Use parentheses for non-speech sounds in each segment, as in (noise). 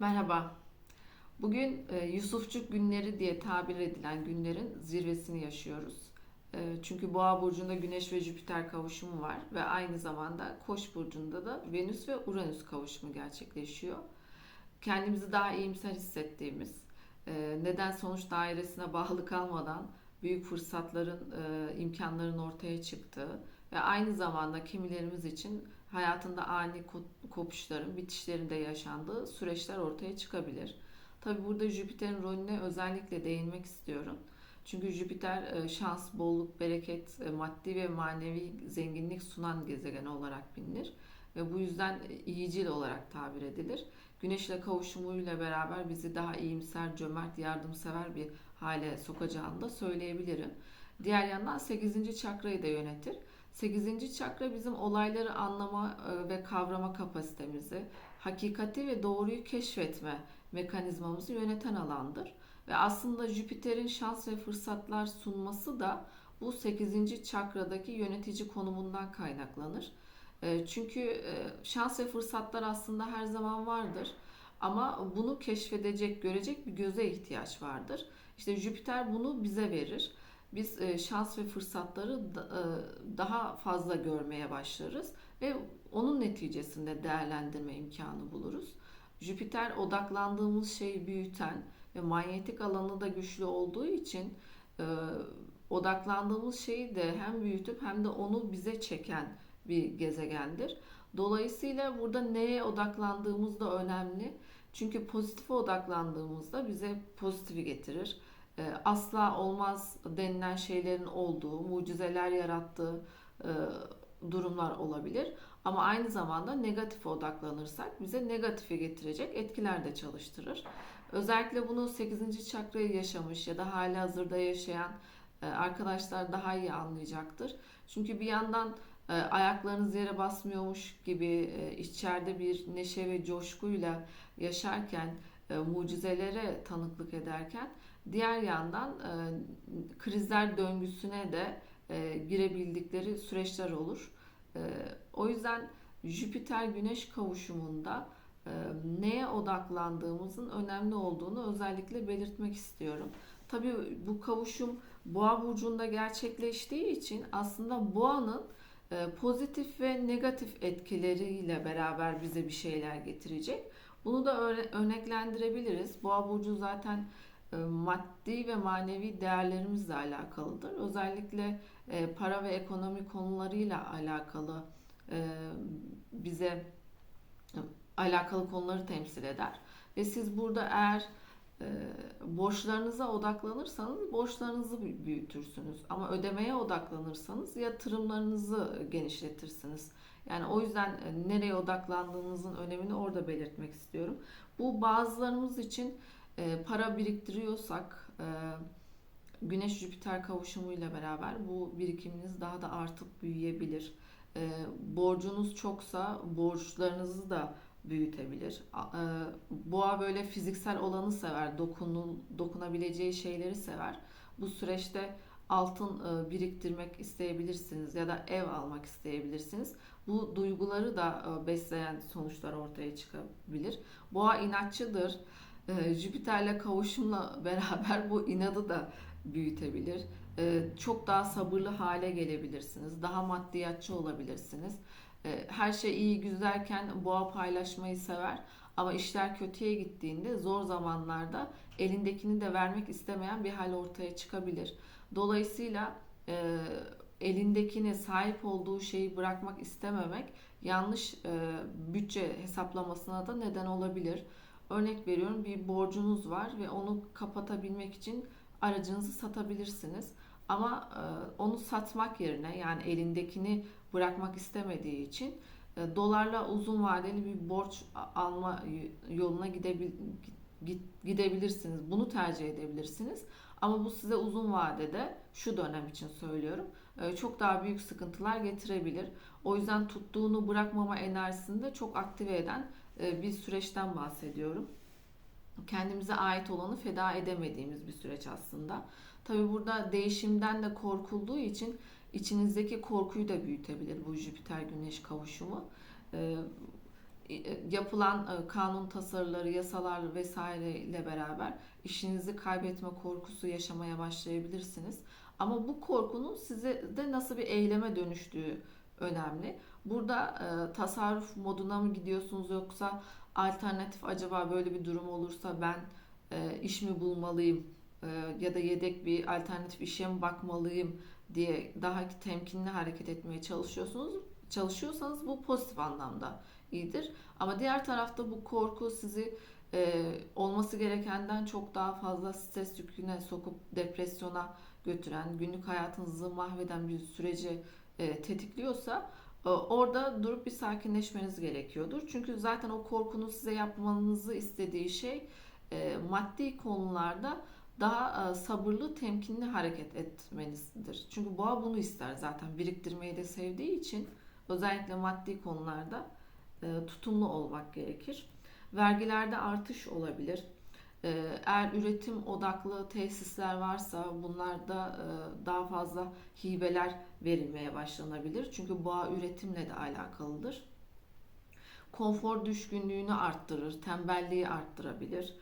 Merhaba. Bugün e, Yusufçuk günleri diye tabir edilen günlerin zirvesini yaşıyoruz. E, çünkü Boğa burcunda Güneş ve Jüpiter kavuşumu var ve aynı zamanda Koç burcunda da Venüs ve Uranüs kavuşumu gerçekleşiyor. Kendimizi daha iyimser hissettiğimiz, e, neden sonuç dairesine bağlı kalmadan büyük fırsatların, e, imkanların ortaya çıktığı ve aynı zamanda kimilerimiz için hayatında ani ko- kopuşların, bitişlerin de yaşandığı süreçler ortaya çıkabilir. Tabii burada Jüpiter'in rolüne özellikle değinmek istiyorum. Çünkü Jüpiter e, şans, bolluk, bereket, e, maddi ve manevi zenginlik sunan gezegen olarak bilinir. Ve bu yüzden e, iyicil olarak tabir edilir. Güneşle kavuşumuyla beraber bizi daha iyimser, cömert, yardımsever bir hale sokacağını da söyleyebilirim. Diğer yandan sekizinci çakrayı da yönetir. Sekizinci çakra bizim olayları anlama e, ve kavrama kapasitemizi, hakikati ve doğruyu keşfetme mekanizmamızı yöneten alandır. Ve aslında Jüpiter'in şans ve fırsatlar sunması da bu sekizinci çakradaki yönetici konumundan kaynaklanır. E, Çünkü e, şans ve fırsatlar aslında her zaman vardır. Ama bunu keşfedecek, görecek bir göze ihtiyaç vardır. İşte Jüpiter bunu bize verir biz e, şans ve fırsatları e, daha fazla görmeye başlarız ve onun neticesinde değerlendirme imkanı buluruz. Jüpiter odaklandığımız şeyi büyüten ve manyetik alanı da güçlü olduğu için e, odaklandığımız şeyi de hem büyütüp hem de onu bize çeken bir gezegendir. Dolayısıyla burada neye odaklandığımız da önemli. Çünkü pozitife odaklandığımızda bize pozitifi getirir asla olmaz denilen şeylerin olduğu, mucizeler yarattığı e, durumlar olabilir. Ama aynı zamanda negatife odaklanırsak bize negatife getirecek etkiler de çalıştırır. Özellikle bunu sekizinci çakrayı yaşamış ya da hali hazırda yaşayan e, arkadaşlar daha iyi anlayacaktır. Çünkü bir yandan e, ayaklarınız yere basmıyormuş gibi içeride bir neşe ve coşkuyla yaşarken, mucizelere tanıklık ederken Diğer yandan e, krizler döngüsüne de e, girebildikleri süreçler olur. E, o yüzden Jüpiter Güneş kavuşumunda e, neye odaklandığımızın önemli olduğunu özellikle belirtmek istiyorum. Tabii bu kavuşum Boğa burcunda gerçekleştiği için aslında Boğa'nın e, pozitif ve negatif etkileriyle beraber bize bir şeyler getirecek. Bunu da örneklendirebiliriz. Boğa burcu zaten maddi ve manevi değerlerimizle alakalıdır. Özellikle e, para ve ekonomi konularıyla alakalı e, bize alakalı konuları temsil eder. Ve siz burada eğer borçlarınıza odaklanırsanız borçlarınızı büyütürsünüz. Ama ödemeye odaklanırsanız yatırımlarınızı genişletirsiniz. Yani o yüzden nereye odaklandığınızın önemini orada belirtmek istiyorum. Bu bazılarımız için e, para biriktiriyorsak e, Güneş Jüpiter kavuşumuyla beraber bu birikiminiz daha da artıp büyüyebilir. E, borcunuz çoksa borçlarınızı da büyütebilir. E, boğa böyle fiziksel olanı sever, dokunul, dokunabileceği şeyleri sever. Bu süreçte altın e, biriktirmek isteyebilirsiniz ya da ev almak isteyebilirsiniz. Bu duyguları da e, besleyen sonuçlar ortaya çıkabilir. Boğa inatçıdır e, Jüpiter'le kavuşumla (laughs) beraber bu inadı da büyütebilir. E, çok daha sabırlı hale gelebilirsiniz. Daha maddiyatçı olabilirsiniz. E, her şey iyi güzelken boğa paylaşmayı sever. Ama işler kötüye gittiğinde zor zamanlarda elindekini de vermek istemeyen bir hal ortaya çıkabilir. Dolayısıyla e, elindekini sahip olduğu şeyi bırakmak istememek yanlış e, bütçe hesaplamasına da neden olabilir. Örnek veriyorum bir borcunuz var ve onu kapatabilmek için aracınızı satabilirsiniz. Ama e, onu satmak yerine yani elindekini bırakmak istemediği için e, dolarla uzun vadeli bir borç alma yoluna gidebil gidebilirsiniz. Bunu tercih edebilirsiniz. Ama bu size uzun vadede şu dönem için söylüyorum e, çok daha büyük sıkıntılar getirebilir. O yüzden tuttuğunu bırakmama enerjisini de çok aktive eden bir süreçten bahsediyorum. Kendimize ait olanı feda edemediğimiz bir süreç aslında. Tabi burada değişimden de korkulduğu için içinizdeki korkuyu da büyütebilir bu Jüpiter Güneş kavuşumu. E, e, yapılan e, kanun tasarıları, yasalar vesaire ile beraber işinizi kaybetme korkusu yaşamaya başlayabilirsiniz. Ama bu korkunun size de nasıl bir eyleme dönüştüğü önemli. Burada e, tasarruf moduna mı gidiyorsunuz yoksa alternatif acaba böyle bir durum olursa ben e, iş mi bulmalıyım e, ya da yedek bir alternatif işe mi bakmalıyım diye daha temkinli hareket etmeye çalışıyorsunuz. Çalışıyorsanız bu pozitif anlamda iyidir. Ama diğer tarafta bu korku sizi e, olması gerekenden çok daha fazla stres yüküne sokup depresyona götüren, günlük hayatınızı mahveden bir süreci e, tetikliyorsa e, orada durup bir sakinleşmeniz gerekiyordur. Çünkü zaten o korkunun size yapmanızı istediği şey e, maddi konularda daha e, sabırlı, temkinli hareket etmenizdir. Çünkü boğa bunu ister zaten biriktirmeyi de sevdiği için özellikle maddi konularda e, tutumlu olmak gerekir. Vergilerde artış olabilir. E, eğer üretim odaklı tesisler varsa bunlarda e, daha fazla hibeler verilmeye başlanabilir. Çünkü boğa üretimle de alakalıdır. Konfor düşkünlüğünü arttırır, tembelliği arttırabilir.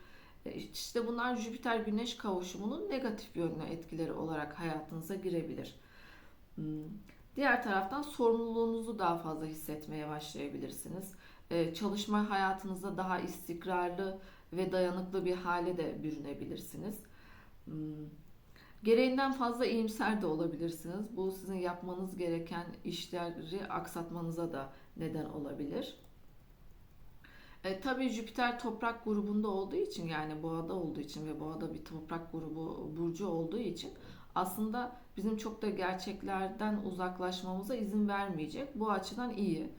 İşte bunlar Jüpiter Güneş kavuşumunun negatif yönlü etkileri olarak hayatınıza girebilir. Hmm. Diğer taraftan sorumluluğunuzu daha fazla hissetmeye başlayabilirsiniz. Ee, çalışma hayatınızda daha istikrarlı ve dayanıklı bir hale de bürünebilirsiniz. Hmm. Gereğinden fazla iyimser de olabilirsiniz. Bu sizin yapmanız gereken işleri aksatmanıza da neden olabilir. E, tabii Jüpiter toprak grubunda olduğu için yani boğada olduğu için ve boğada bir toprak grubu burcu olduğu için aslında bizim çok da gerçeklerden uzaklaşmamıza izin vermeyecek. Bu açıdan iyi.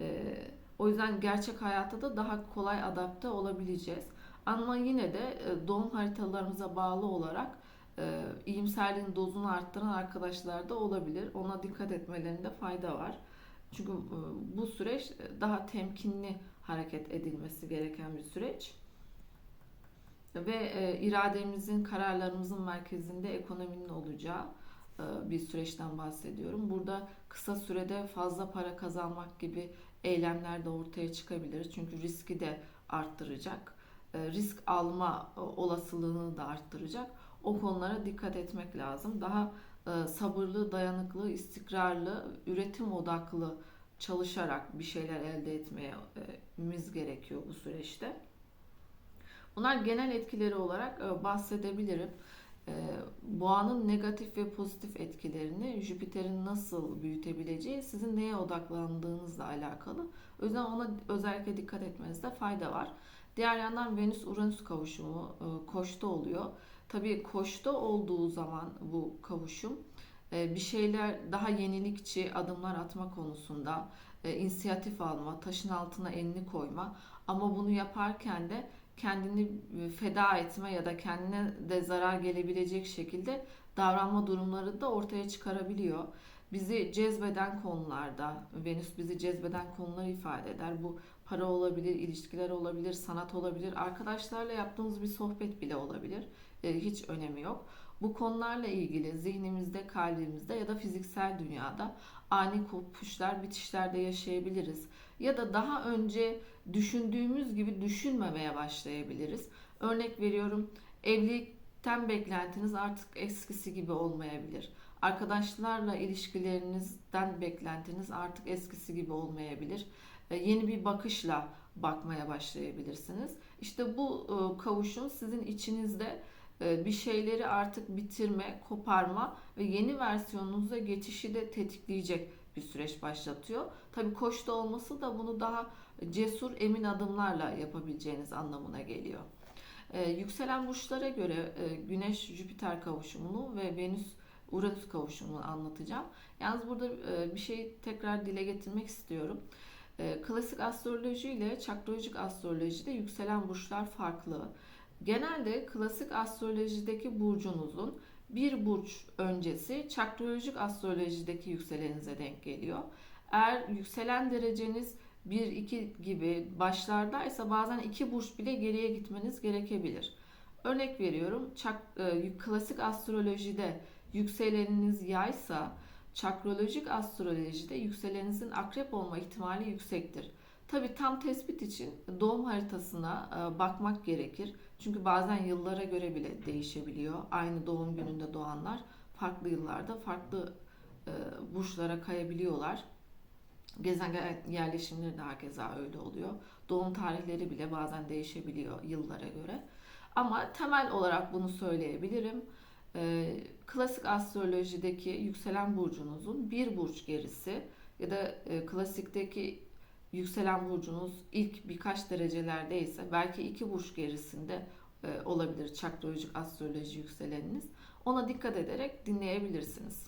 E, o yüzden gerçek hayata da daha kolay adapte olabileceğiz. Ama yine de e, doğum haritalarımıza bağlı olarak e, iyimserliğin dozunu arttıran arkadaşlar da olabilir. Ona dikkat etmelerinde fayda var. Çünkü e, bu süreç daha temkinli hareket edilmesi gereken bir süreç. Ve e, irademizin, kararlarımızın merkezinde ekonominin olacağı e, bir süreçten bahsediyorum. Burada kısa sürede fazla para kazanmak gibi eylemler de ortaya çıkabilir. Çünkü riski de arttıracak. E, risk alma e, olasılığını da arttıracak. O konulara dikkat etmek lazım. Daha e, sabırlı, dayanıklı, istikrarlı, üretim odaklı çalışarak bir şeyler elde etmemiz gerekiyor bu süreçte. Bunlar genel etkileri olarak bahsedebilirim. Boğanın negatif ve pozitif etkilerini Jüpiter'in nasıl büyütebileceği sizin neye odaklandığınızla alakalı. O yüzden ona özellikle dikkat etmenizde fayda var. Diğer yandan Venüs-Uranüs kavuşumu e, Koç'ta oluyor. Tabii Koç'ta olduğu zaman bu kavuşum e, bir şeyler daha yenilikçi adımlar atma konusunda e, inisiyatif alma, taşın altına elini koyma ama bunu yaparken de kendini feda etme ya da kendine de zarar gelebilecek şekilde davranma durumları da ortaya çıkarabiliyor. Bizi cezbeden konularda, Venüs bizi cezbeden konuları ifade eder. Bu para olabilir, ilişkiler olabilir, sanat olabilir, arkadaşlarla yaptığımız bir sohbet bile olabilir. Hiç önemi yok. Bu konularla ilgili zihnimizde, kalbimizde ya da fiziksel dünyada ani kopuşlar, bitişler de yaşayabiliriz. Ya da daha önce düşündüğümüz gibi düşünmemeye başlayabiliriz. Örnek veriyorum, evlilikten beklentiniz artık eskisi gibi olmayabilir. Arkadaşlarla ilişkilerinizden beklentiniz artık eskisi gibi olmayabilir. E, yeni bir bakışla bakmaya başlayabilirsiniz. İşte bu e, kavuşum sizin içinizde e, bir şeyleri artık bitirme, koparma ve yeni versiyonunuza geçişi de tetikleyecek bir süreç başlatıyor. Tabi koşta olması da bunu daha cesur, emin adımlarla yapabileceğiniz anlamına geliyor. Ee, yükselen burçlara göre e, Güneş-Jüpiter kavuşumunu ve Venüs-Uranüs kavuşumunu anlatacağım. Yalnız burada e, bir şey tekrar dile getirmek istiyorum. E, klasik astroloji ile çakrolojik astrolojide yükselen burçlar farklı. Genelde klasik astrolojideki burcunuzun bir burç öncesi çakrolojik astrolojideki yükselenize denk geliyor. Eğer yükselen dereceniz 1-2 gibi başlardaysa bazen 2 burç bile geriye gitmeniz gerekebilir. Örnek veriyorum çak, e, klasik astrolojide yükseleniniz yaysa çakrolojik astrolojide yükselenizin akrep olma ihtimali yüksektir. Tabii tam tespit için doğum haritasına e, bakmak gerekir. Çünkü bazen yıllara göre bile değişebiliyor. Aynı doğum gününde doğanlar farklı yıllarda farklı e, burçlara kayabiliyorlar. Gezegen yerleşimleri de hakeza öyle oluyor. Doğum tarihleri bile bazen değişebiliyor yıllara göre. Ama temel olarak bunu söyleyebilirim. Ee, klasik astrolojideki yükselen burcunuzun bir burç gerisi ya da e, klasikteki yükselen burcunuz ilk birkaç derecelerdeyse belki iki burç gerisinde e, olabilir çakrolojik astroloji yükseleniniz. Ona dikkat ederek dinleyebilirsiniz.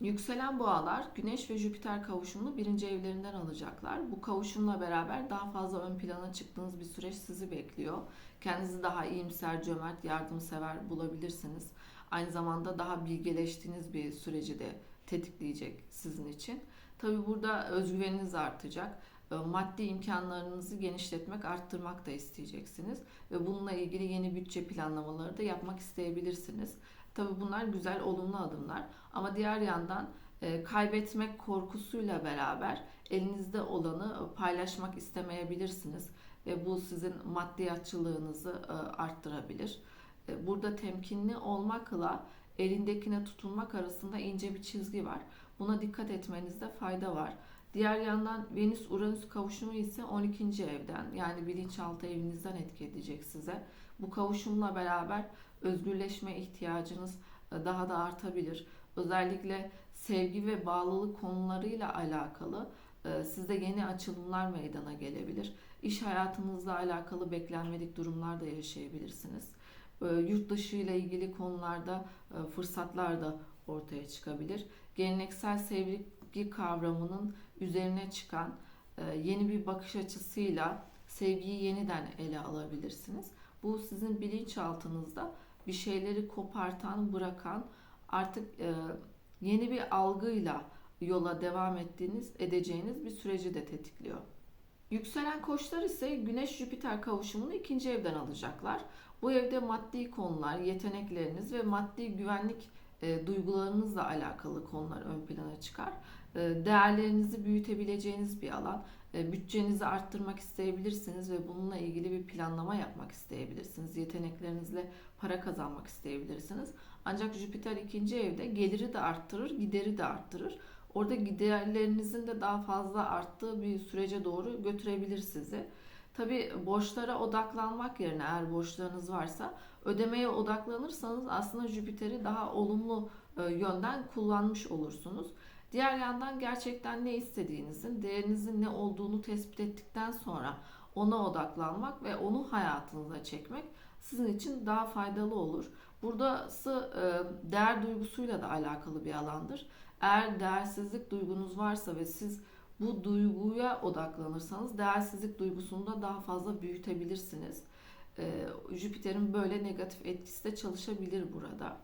Yükselen boğalar Güneş ve Jüpiter kavuşumunu birinci evlerinden alacaklar. Bu kavuşumla beraber daha fazla ön plana çıktığınız bir süreç sizi bekliyor. Kendinizi daha iyimser, cömert, yardımsever bulabilirsiniz. Aynı zamanda daha bilgeleştiğiniz bir süreci de tetikleyecek sizin için. Tabi burada özgüveniniz artacak. E, Maddi imkanlarınızı genişletmek, arttırmak da isteyeceksiniz. Ve bununla ilgili yeni bütçe planlamaları da yapmak isteyebilirsiniz. Tabii bunlar güzel, olumlu adımlar. Ama diğer yandan e, kaybetmek korkusuyla beraber elinizde olanı paylaşmak istemeyebilirsiniz. Ve bu sizin maddiyatçılığınızı e, arttırabilir. E, burada temkinli olmakla elindekine tutunmak arasında ince bir çizgi var. Buna dikkat etmenizde fayda var. Diğer yandan Venüs-Uranüs kavuşumu ise 12. evden yani bilinçaltı evinizden etki edecek size. Bu kavuşumla beraber özgürleşme ihtiyacınız e, daha da artabilir. Özellikle sevgi ve bağlılık konularıyla alakalı e, sizde yeni açılımlar meydana gelebilir. İş hayatınızla alakalı beklenmedik durumlar da yaşayabilirsiniz. E, yurt dışı ile ilgili konularda fırsatlar da ortaya çıkabilir. Geleneksel sevgi kavramının üzerine çıkan yeni bir bakış açısıyla sevgiyi yeniden ele alabilirsiniz. Bu sizin bilinçaltınızda bir şeyleri kopartan, bırakan artık e, yeni bir algıyla yola devam ettiğiniz, edeceğiniz bir süreci de tetikliyor. Yükselen koçlar ise Güneş-Jüpiter kavuşumunu ikinci evden alacaklar. Bu evde maddi konular, yetenekleriniz ve maddi güvenlik e, duygularınızla alakalı konular ön plana çıkar. E, değerlerinizi büyütebileceğiniz bir alan. E, bütçenizi arttırmak isteyebilirsiniz ve bununla ilgili bir planlama yapmak isteyebilirsiniz. Yeteneklerinizle para kazanmak isteyebilirsiniz. Ancak Jüpiter ikinci evde geliri de arttırır, gideri de arttırır. Orada giderlerinizin de daha fazla arttığı bir sürece doğru götürebilir sizi. Tabi borçlara odaklanmak yerine eğer borçlarınız varsa ödemeye odaklanırsanız aslında Jüpiter'i daha olumlu e, yönden kullanmış olursunuz. Diğer yandan gerçekten ne istediğinizin, değerinizin ne olduğunu tespit ettikten sonra ona odaklanmak ve onu hayatınıza çekmek sizin için daha faydalı olur. Buradası e, değer duygusuyla da alakalı bir alandır. Eğer değersizlik duygunuz varsa ve siz bu duyguya odaklanırsanız değersizlik duygusunu da daha fazla büyütebilirsiniz. E, Jüpiter'in böyle negatif etkisi de çalışabilir burada.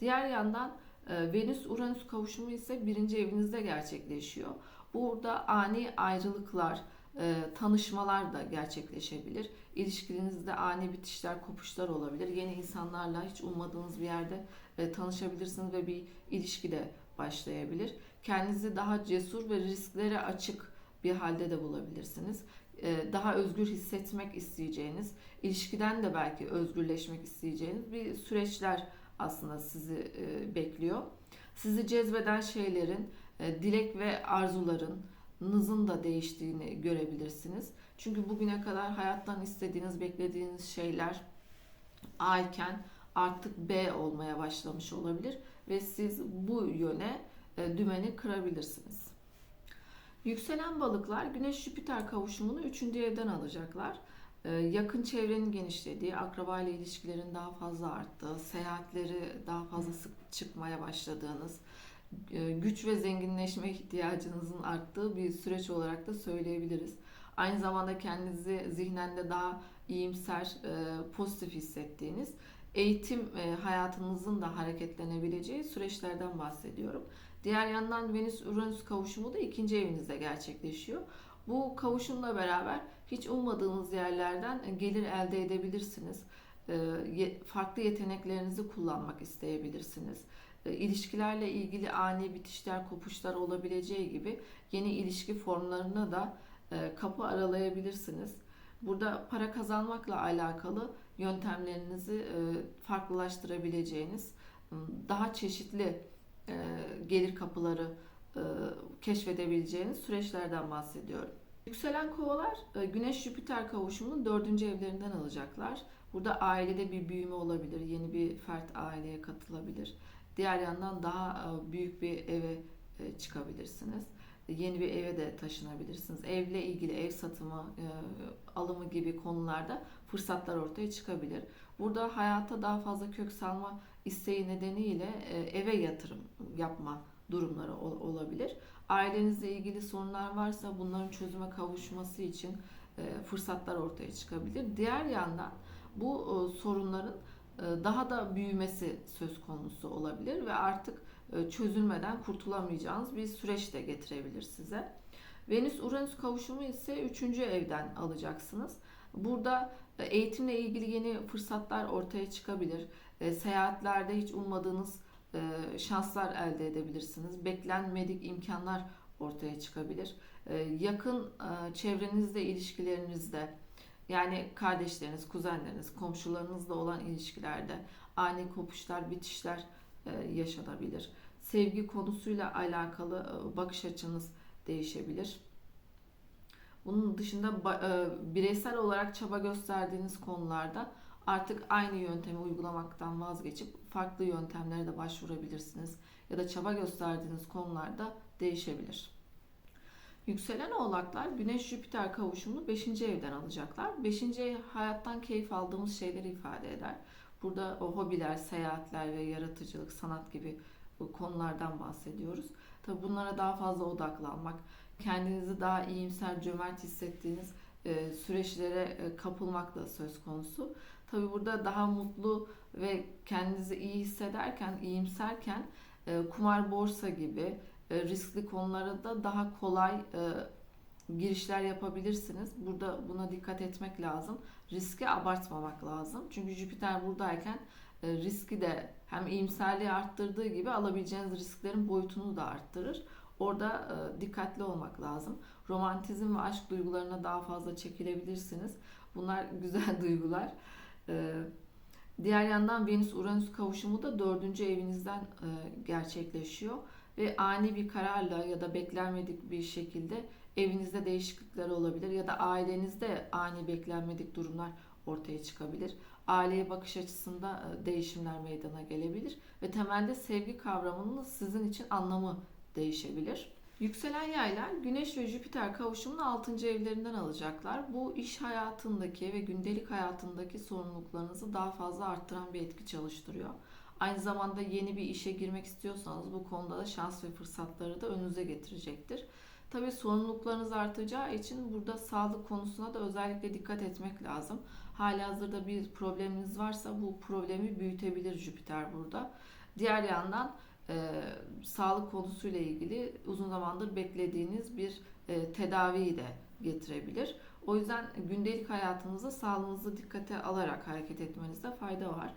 Diğer yandan ee, Venüs-Uranüs kavuşumu ise birinci evinizde gerçekleşiyor. Burada ani ayrılıklar, e, tanışmalar da gerçekleşebilir. İlişkinizde ani bitişler, kopuşlar olabilir. Yeni insanlarla hiç ummadığınız bir yerde e, tanışabilirsiniz ve bir ilişki de başlayabilir. Kendinizi daha cesur ve risklere açık bir halde de bulabilirsiniz. E, daha özgür hissetmek isteyeceğiniz, ilişkiden de belki özgürleşmek isteyeceğiniz bir süreçler aslında sizi e, bekliyor. Sizi cezbeden şeylerin, e, dilek ve arzuların nızın da değiştiğini görebilirsiniz. Çünkü bugüne kadar hayattan istediğiniz, beklediğiniz şeyler A iken artık B olmaya başlamış olabilir ve siz bu yöne e, dümeni kırabilirsiniz. Yükselen balıklar Güneş Jüpiter kavuşumunu 3. evden alacaklar. Ee, yakın çevrenin genişlediği, akraba ile ilişkilerin daha fazla arttığı, seyahatleri daha fazla sık çıkmaya başladığınız, e, güç ve zenginleşme ihtiyacınızın arttığı bir süreç olarak da söyleyebiliriz. Aynı zamanda kendinizi zihnen de daha iyimser, e, pozitif hissettiğiniz, eğitim e, hayatınızın da hareketlenebileceği süreçlerden bahsediyorum. Diğer yandan Venüs-Uranüs kavuşumu da ikinci evinizde gerçekleşiyor. Bu kavuşumla beraber hiç ummadığınız yerlerden gelir elde edebilirsiniz. Ee, farklı yeteneklerinizi kullanmak isteyebilirsiniz. İlişkilerle ilgili ani bitişler, kopuşlar olabileceği gibi yeni ilişki formlarına da e, kapı aralayabilirsiniz. Burada para kazanmakla alakalı yöntemlerinizi e, farklılaştırabileceğiniz, daha çeşitli e, gelir kapıları e, keşfedebileceğiniz süreçlerden bahsediyorum. Yükselen kovalar e, Güneş-Jüpiter kavuşumunun dördüncü evlerinden alacaklar. Burada ailede bir büyüme olabilir, yeni bir fert aileye katılabilir. Diğer yandan daha büyük bir eve çıkabilirsiniz. Yeni bir eve de taşınabilirsiniz. Evle ilgili ev satımı, alımı gibi konularda fırsatlar ortaya çıkabilir. Burada hayata daha fazla kök salma isteği nedeniyle eve yatırım yapma durumları olabilir. Ailenizle ilgili sorunlar varsa bunların çözüme kavuşması için e, fırsatlar ortaya çıkabilir. Diğer yandan bu e, sorunların e, daha da büyümesi söz konusu olabilir ve artık çözülmeden kurtulamayacağınız bir süreç de getirebilir size. Venüs-Uranüs kavuşumu ise 3. evden alacaksınız. Burada eğitimle ilgili yeni fırsatlar ortaya çıkabilir. Seyahatlerde hiç ummadığınız e, şanslar elde edebilirsiniz. Beklenmedik imkanlar ortaya çıkabilir. E, yakın e, çevrenizde, ilişkilerinizde yani kardeşleriniz, kuzenleriniz, komşularınızla olan ilişkilerde ani kopuşlar, bitişler yaşanabilir. Sevgi konusuyla alakalı bakış açınız değişebilir. Bunun dışında bireysel olarak çaba gösterdiğiniz konularda artık aynı yöntemi uygulamaktan vazgeçip farklı yöntemlere de başvurabilirsiniz. Ya da çaba gösterdiğiniz konularda değişebilir. Yükselen oğlaklar Güneş-Jüpiter kavuşumunu 5. evden alacaklar. 5. ev hayattan keyif aldığımız şeyleri ifade eder. Burada o hobiler, seyahatler ve yaratıcılık, sanat gibi konulardan bahsediyoruz. Tabi bunlara daha fazla odaklanmak, kendinizi daha iyimser, cömert hissettiğiniz e, süreçlere e, kapılmak da söz konusu. Tabi burada daha mutlu ve kendinizi iyi hissederken, iyimserken e, kumar borsa gibi riskli konulara da daha kolay girişler yapabilirsiniz. Burada buna dikkat etmek lazım. Riski abartmamak lazım. Çünkü Jüpiter buradayken e, riski de hem iyimserliği arttırdığı gibi alabileceğiniz risklerin boyutunu da arttırır. Orada e, dikkatli olmak lazım. Romantizm ve aşk duygularına daha fazla çekilebilirsiniz. Bunlar (laughs) güzel duygular. E, diğer yandan Venüs-Uranüs kavuşumu da dördüncü evinizden gerçekleşiyor. Ve ani bir kararla ya da beklenmedik bir şekilde evinizde değişiklikler olabilir ya da ailenizde ani beklenmedik durumlar ortaya çıkabilir. Aileye bakış açısında değişimler meydana gelebilir ve temelde sevgi kavramının sizin için anlamı değişebilir. Yükselen yaylar Güneş ve Jüpiter kavuşumunun 6. evlerinden alacaklar. Bu iş hayatındaki ve gündelik hayatındaki sorumluluklarınızı daha fazla arttıran bir etki çalıştırıyor. Aynı zamanda yeni bir işe girmek istiyorsanız bu konuda da şans ve fırsatları da önünüze getirecektir. Tabii sorumluluklarınız artacağı için burada sağlık konusuna da özellikle dikkat etmek lazım. Hali hazırda bir probleminiz varsa bu problemi büyütebilir Jüpiter burada. Diğer yandan e, sağlık konusuyla ilgili uzun zamandır beklediğiniz bir e, tedaviyi de getirebilir. O yüzden gündelik hayatınızda sağlığınızı dikkate alarak hareket etmenizde fayda var.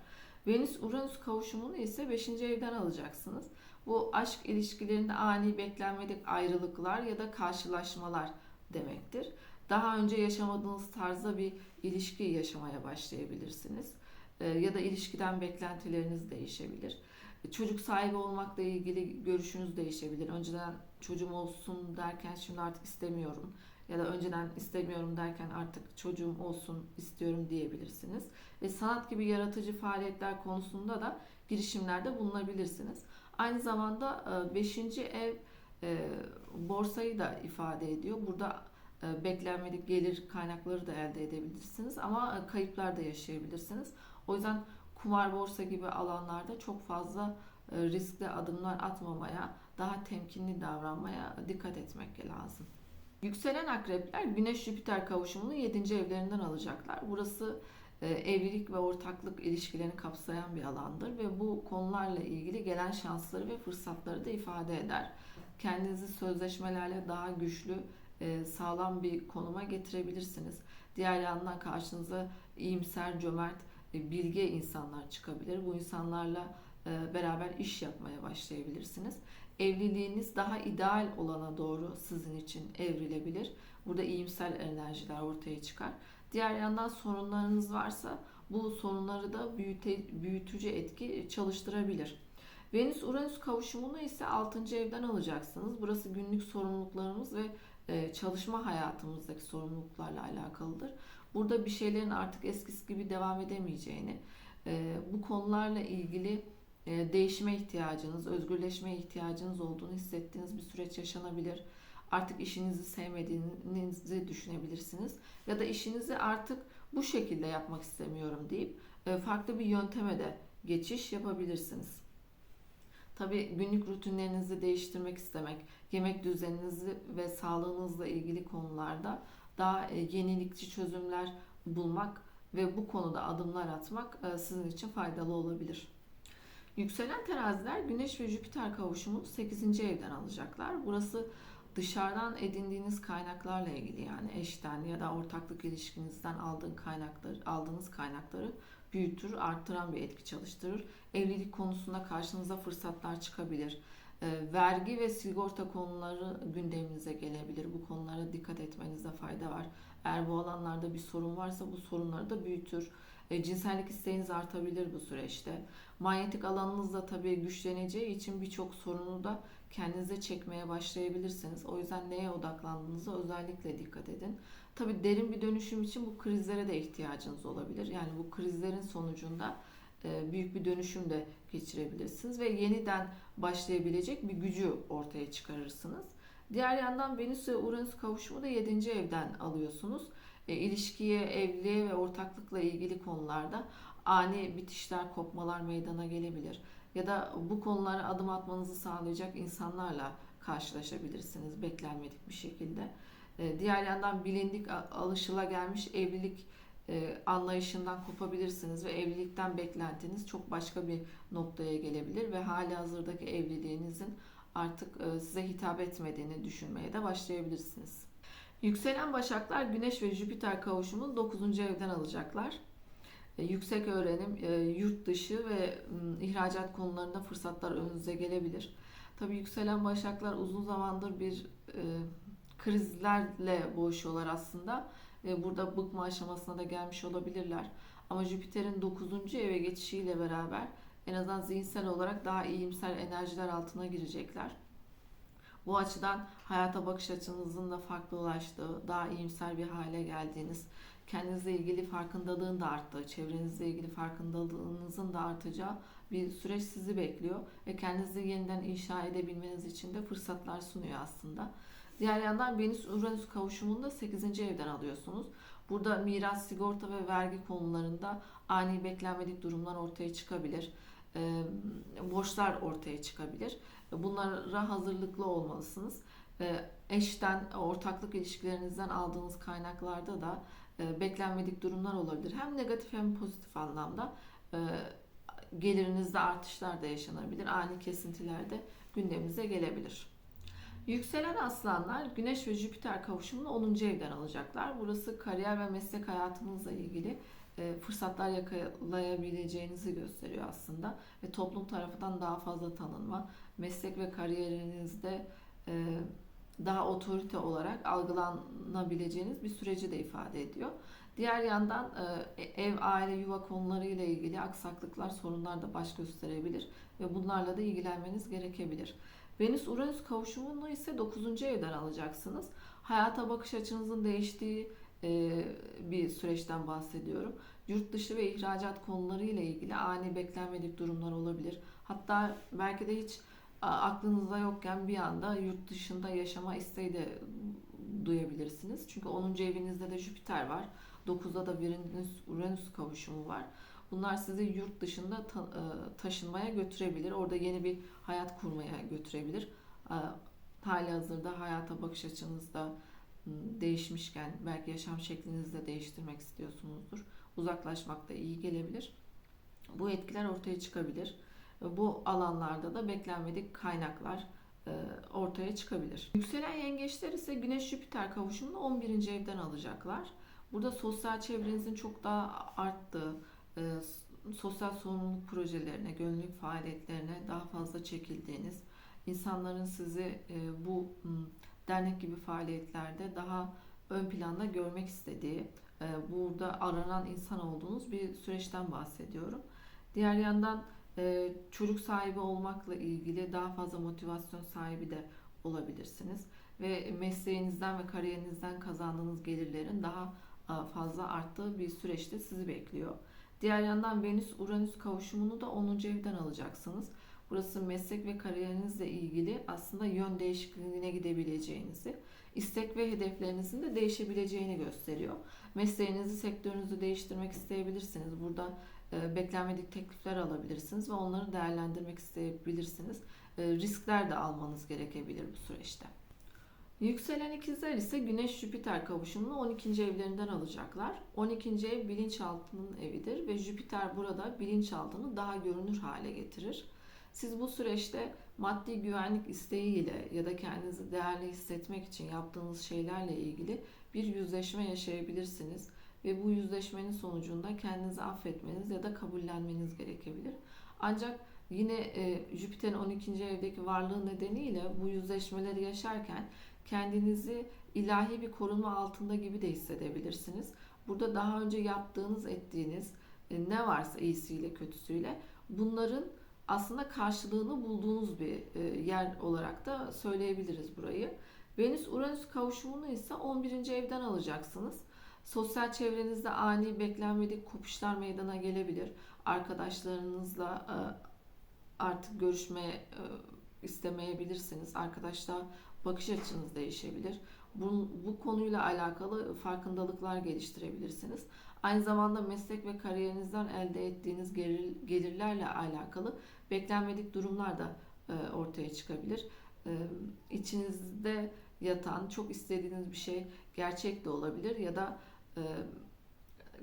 Venüs-Uranüs kavuşumunu ise 5. evden alacaksınız. Bu aşk ilişkilerinde ani beklenmedik ayrılıklar ya da karşılaşmalar demektir. Daha önce yaşamadığınız tarzda bir ilişki yaşamaya başlayabilirsiniz. E, ya da ilişkiden beklentileriniz değişebilir çocuk sahibi olmakla ilgili görüşünüz değişebilir. Önceden çocuğum olsun derken şimdi artık istemiyorum. Ya da önceden istemiyorum derken artık çocuğum olsun istiyorum diyebilirsiniz. Ve sanat gibi yaratıcı faaliyetler konusunda da girişimlerde bulunabilirsiniz. Aynı zamanda 5. E, ev e, borsayı da ifade ediyor. Burada e, beklenmedik gelir kaynakları da elde edebilirsiniz ama kayıplar da yaşayabilirsiniz. O yüzden kumar borsa gibi alanlarda çok fazla riskli adımlar atmamaya, daha temkinli davranmaya dikkat etmek lazım. Yükselen akrepler Güneş-Jüpiter kavuşumunu 7. evlerinden alacaklar. Burası evlilik ve ortaklık ilişkilerini kapsayan bir alandır ve bu konularla ilgili gelen şansları ve fırsatları da ifade eder. Kendinizi sözleşmelerle daha güçlü, e, sağlam bir konuma getirebilirsiniz. Diğer yandan karşınıza iyimser, cömert, bilge insanlar çıkabilir. Bu insanlarla e, beraber iş yapmaya başlayabilirsiniz. Evliliğiniz daha ideal olana doğru sizin için evrilebilir. Burada iyimser enerjiler ortaya çıkar. Diğer yandan sorunlarınız varsa bu sorunları da büyüte, büyütücü etki çalıştırabilir. Venüs-Uranüs kavuşumunu ise 6. evden alacaksınız. Burası günlük sorumluluklarımız ve e, çalışma hayatımızdaki sorumluluklarla alakalıdır. Burada bir şeylerin artık eskisi gibi devam edemeyeceğini, e, bu konularla ilgili e, değişime ihtiyacınız, özgürleşmeye ihtiyacınız olduğunu hissettiğiniz bir süreç yaşanabilir. Artık işinizi sevmediğinizi düşünebilirsiniz ya da işinizi artık bu şekilde yapmak istemiyorum deyip farklı bir yönteme de geçiş yapabilirsiniz. Tabii günlük rutinlerinizi değiştirmek istemek, yemek düzeninizi ve sağlığınızla ilgili konularda daha e, yenilikçi çözümler bulmak ve bu konuda adımlar atmak e, sizin için faydalı olabilir. Yükselen teraziler Güneş ve Jüpiter kavuşumunu 8. evden alacaklar. Burası dışarıdan edindiğiniz kaynaklarla ilgili yani eşten ya da ortaklık ilişkinizden aldığın kaynakları, aldığınız kaynakları büyütür, arttıran bir etki çalıştırır. Evlilik konusunda karşınıza fırsatlar çıkabilir. E, vergi ve sigorta konuları gündeminize gelebilir. Bu konulara dikkat etmenizde fayda var. Eğer bu alanlarda bir sorun varsa bu sorunları da büyütür. E, cinsellik isteğiniz artabilir bu süreçte. Manyetik alanınız da tabii güçleneceği için birçok sorunu da kendinize çekmeye başlayabilirsiniz. O yüzden neye odaklandığınıza özellikle dikkat edin. Tabii derin bir dönüşüm için bu krizlere de ihtiyacınız olabilir. Yani bu krizlerin sonucunda e, büyük bir dönüşüm de geçirebilirsiniz ve yeniden başlayabilecek bir gücü ortaya çıkarırsınız. Diğer yandan Venüs ve Uranüs kavuşumu da 7. evden alıyorsunuz. E, ilişkiye, evliliğe ve ortaklıkla ilgili konularda ani bitişler, kopmalar meydana gelebilir. Ya da bu konulara adım atmanızı sağlayacak insanlarla karşılaşabilirsiniz beklenmedik bir şekilde. E, diğer yandan bilindik, alışılagelmiş evlilik e, anlayışından kopabilirsiniz ve evlilikten beklentiniz çok başka bir noktaya gelebilir ve hali hazırdaki evliliğinizin artık e, size hitap etmediğini düşünmeye de başlayabilirsiniz. Yükselen başaklar Güneş ve Jüpiter kavuşumunu 9. evden alacaklar. E, yüksek öğrenim, yurt dışı ve ihracat konularında fırsatlar önünüze gelebilir. Tabii yükselen başaklar uzun zamandır bir krizlerle boğuşuyorlar aslında burada bıkma aşamasına da gelmiş olabilirler. Ama Jüpiter'in 9. eve geçişiyle beraber en azından zihinsel olarak daha iyimser enerjiler altına girecekler. Bu açıdan hayata bakış açınızın da farklılaştığı, daha iyimser bir hale geldiğiniz, kendinizle ilgili farkındalığın da arttığı, çevrenizle ilgili farkındalığınızın da artacağı bir süreç sizi bekliyor ve kendinizi yeniden inşa edebilmeniz için de fırsatlar sunuyor aslında. Diğer yandan Venüs-Uranüs kavuşumunda 8. evden alıyorsunuz. Burada miras, sigorta ve vergi konularında ani beklenmedik durumlar ortaya çıkabilir. E, borçlar ortaya çıkabilir. Bunlara hazırlıklı olmalısınız. E, eşten, ortaklık ilişkilerinizden aldığınız kaynaklarda da e, beklenmedik durumlar olabilir. Hem negatif hem pozitif anlamda e, gelirinizde artışlar da yaşanabilir. Ani kesintiler de gündemimize gelebilir. Yükselen aslanlar Güneş ve Jüpiter kavuşumunu 10. evden alacaklar. Burası kariyer ve meslek hayatınızla ilgili e, fırsatlar yakalayabileceğinizi gösteriyor aslında. Ve toplum tarafından daha fazla tanınma, meslek ve kariyerinizde e, daha otorite olarak algılanabileceğiniz bir süreci de ifade ediyor. Diğer yandan e, ev, aile, yuva konularıyla ilgili aksaklıklar, sorunlar da baş gösterebilir ve bunlarla da ilgilenmeniz gerekebilir. Venüs-Uranüs kavuşumunu ise 9. evden alacaksınız. Hayata bakış açınızın değiştiği e, bir süreçten bahsediyorum. Yurt dışı ve ihracat konularıyla ilgili ani beklenmedik durumlar olabilir. Hatta belki de hiç aklınızda yokken bir anda yurt dışında yaşama isteği de duyabilirsiniz. Çünkü 10. evinizde de Jüpiter var. 9'da da Venüs-Uranüs kavuşumu var. Bunlar sizi yurt dışında e, taşınmaya götürebilir. Orada yeni bir hayat kurmaya götürebilir. E, hali hazırda hayata bakış açınızda değişmişken belki yaşam şeklinizi de değiştirmek istiyorsunuzdur. Uzaklaşmak da iyi gelebilir. Bu etkiler ortaya çıkabilir. Bu alanlarda da beklenmedik kaynaklar e, ortaya çıkabilir. Yükselen yengeçler ise Güneş-Jüpiter kavuşumunu 11. evden alacaklar. Burada sosyal çevrenizin çok daha arttığı, e, sosyal sorumluluk projelerine, gönüllülük faaliyetlerine daha fazla çekildiğiniz, insanların sizi e, bu m, dernek gibi faaliyetlerde daha ön planda görmek istediği, e, burada aranan insan olduğunuz bir süreçten bahsediyorum. Diğer yandan e, çocuk sahibi olmakla ilgili daha fazla motivasyon sahibi de olabilirsiniz ve mesleğinizden ve kariyerinizden kazandığınız gelirlerin daha fazla arttığı bir süreçte sizi bekliyor. Diğer yandan Venüs-Uranüs kavuşumunu da 10. evden alacaksınız. Burası meslek ve kariyerinizle ilgili aslında yön değişikliğine gidebileceğinizi, istek ve hedeflerinizin de değişebileceğini gösteriyor. Mesleğinizi, sektörünüzü değiştirmek isteyebilirsiniz. Burada e, beklenmedik teklifler alabilirsiniz ve onları değerlendirmek isteyebilirsiniz. E, riskler de almanız gerekebilir bu süreçte. Yükselen ikizler ise Güneş-Jüpiter kavuşumunu 12. evlerinden alacaklar. 12. ev bilinçaltının evidir ve Jüpiter burada bilinçaltını daha görünür hale getirir. Siz bu süreçte maddi güvenlik isteğiyle ya da kendinizi değerli hissetmek için yaptığınız şeylerle ilgili bir yüzleşme yaşayabilirsiniz ve bu yüzleşmenin sonucunda kendinizi affetmeniz ya da kabullenmeniz gerekebilir. Ancak yine e, Jüpiter'in 12. evdeki varlığı nedeniyle bu yüzleşmeleri yaşarken kendinizi ilahi bir korunma altında gibi de hissedebilirsiniz. Burada daha önce yaptığınız, ettiğiniz e, ne varsa iyisiyle kötüsüyle bunların aslında karşılığını bulduğunuz bir e, yer olarak da söyleyebiliriz burayı. Venüs-Uranüs kavuşumunu ise 11. evden alacaksınız. Sosyal çevrenizde ani beklenmedik kopuşlar meydana gelebilir. Arkadaşlarınızla e, artık görüşmeye e, istemeyebilirsiniz. Arkadaşlar bakış açınız değişebilir. Bu, bu konuyla alakalı farkındalıklar geliştirebilirsiniz. Aynı zamanda meslek ve kariyerinizden elde ettiğiniz gelir, gelirlerle alakalı beklenmedik durumlar da e, ortaya çıkabilir. E, içinizde yatan, çok istediğiniz bir şey gerçek de olabilir ya da e,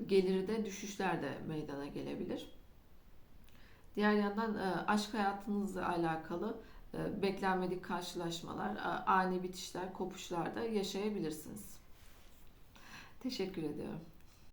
gelirde düşüşler de meydana gelebilir. Diğer yandan aşk hayatınızla alakalı beklenmedik karşılaşmalar, ani bitişler, kopuşlar da yaşayabilirsiniz. Teşekkür ediyorum.